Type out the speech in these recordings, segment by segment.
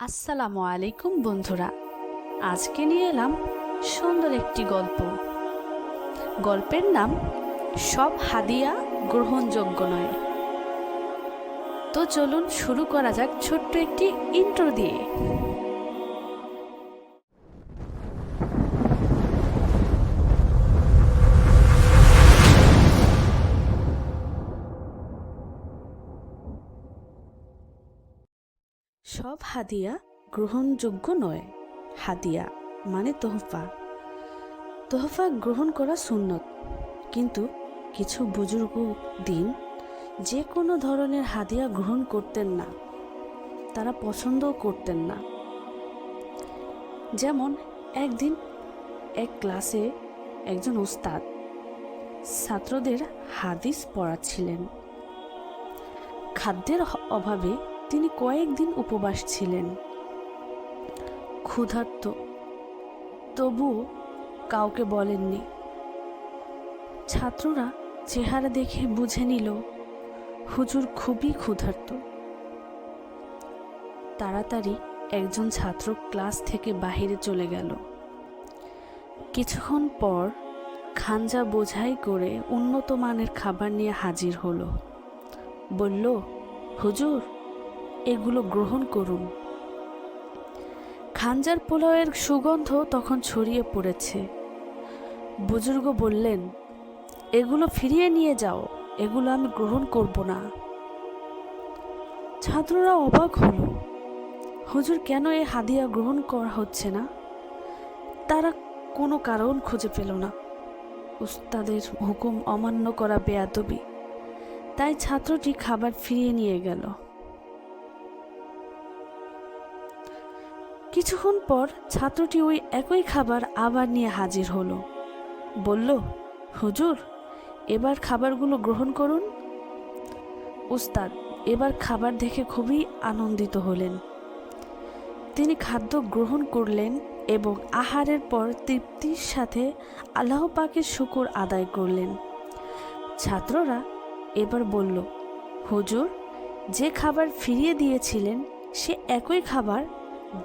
আসসালামু আলাইকুম, বন্ধুরা। আজকে নিয়ে এলাম সুন্দর একটি গল্প। গল্পের নাম, সব হাদিয়া গ্রহণযোগ্য নয়। তো চলুন শুরু করা যাক ছোট্ট একটি ইন্ট্রো দিয়ে। সব হাদিয়া গ্রহণযোগ্য নয়। হাদিয়া মানে তোহফা। তোহফা গ্রহণ করা সুন্নত। কিন্তু কিছু বুজুর্গ দিন যে কোনো ধরনের হাদিয়া গ্রহণ করতেন না। তারা পছন্দও করতেন না। যেমন একদিন এক ক্লাসে একজন ওস্তাদ ছাত্রদের হাদিস পড়াচ্ছিলেন। খাদ্যের অভাবে তিনি কয়েকদিন উপবাস ছিলেন। ক্ষুধার্ত। তবুও কাউকে বলেননি। ছাত্ররা চেহারা দেখে বুঝে নিল, হুজুর খুবই ক্ষুধার্ত। তাড়াতাড়ি একজন ছাত্র ক্লাস থেকে বাহিরে চলে গেল। কিছুক্ষণ পর খাঞ্জা বোঝাই করে উন্নত মানের খাবার নিয়ে হাজির হলো। বলল হুজুর, এগুলো গ্রহণ করুন। খাঞ্জার পোলাওয়ের সুগন্ধ তখন ছড়িয়ে পড়েছে। বুজুর্গ বললেন, এগুলো ফিরিয়ে নিয়ে যাও, এগুলো আমি গ্রহণ করব না। ছাত্ররা অবাক হল। হুজুর, কেন এই হাদিয়া গ্রহণ করা হচ্ছে না? তারা কোনো কারণ খুঁজে পেল না। উস্তাদের হুকুম অমান্য করা বেয়াদবি। তাই ছাত্রটি খাবার ফিরিয়ে নিয়ে গেল। কিছুক্ষণ পর ছাত্রটি ওই একই খাবার আবার নিয়ে হাজির হলো। বলল, হুজুর, এবার খাবারগুলো গ্রহণ করুন। উস্তাদ, এবার খাবার দেখে খুবই আনন্দিত হলেন। তিনি খাদ্য গ্রহণ করলেন এবং আহারের পর তৃপ্তির সাথে আল্লাহ পাকের শুকর আদায় করলেন। ছাত্ররা এবার বলল, হুজুর, যে খাবার ফিরিয়ে দিয়েছিলেন, সে একই খাবার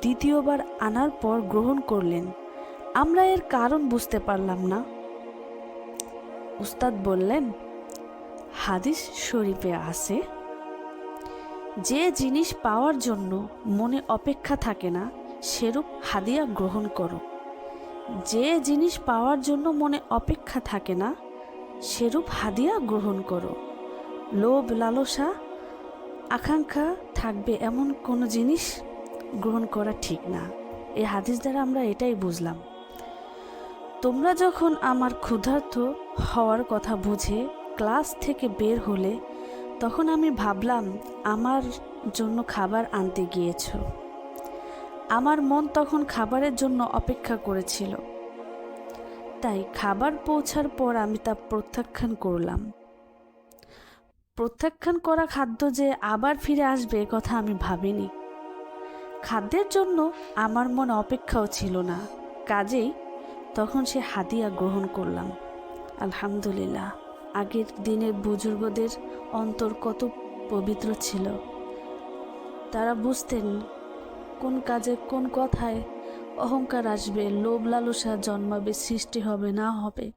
দ্বিতীয়বার আনার পর গ্রহণ করলেন। আমরা এর কারণ বুঝতে পারলাম না। উস্তাদ বললেন, হাদিস শরীফে আছে, যে জিনিস পাওয়ার জন্য মনে অপেক্ষা থাকে না, সেরূপ হাদিয়া গ্রহণ করো। যে জিনিস পাওয়ার জন্য মনে অপেক্ষা থাকে না, সেরূপ হাদিয়া গ্রহণ করো। লোভ, লালসা, আকাঙ্ক্ষা থাকবে এমন কোনো জিনিস গ্রহণ করা ঠিক না। এই হাদিস দ্বারা আমরা এটাই বুঝলাম। তোমরা যখন আমার ক্ষুধার্ত হওয়ার কথা বুঝে ক্লাস থেকে বের হলে তখন আমি ভাবলাম, আমার জন্য খাবার আনতে গিয়েছ। আমার মন তখন খাবারের জন্য অপেক্ষা করেছিল। তাই খাবার পৌঁছার পর আমি তা প্রত্যাখ্যান করলাম। প্রত্যাখ্যান করা খাদ্য যে আবার ফিরে আসবে কথা আমি ভাবিনি। খাদ্যের জন্য আমার মনে অপেক্ষাও ছিল না। কাজেই তখন সে হাদিয়া গ্রহণ করলাম। আলহামদুলিল্লাহ, আগের দিনের বুজুর্গদের অন্তর কত পবিত্র ছিল। তারা বুঝতেন কোন কাজে কোন কথায় অহংকার আসবে, লোভ লালসা জন্মাবে, সৃষ্টি হবে, না হবে।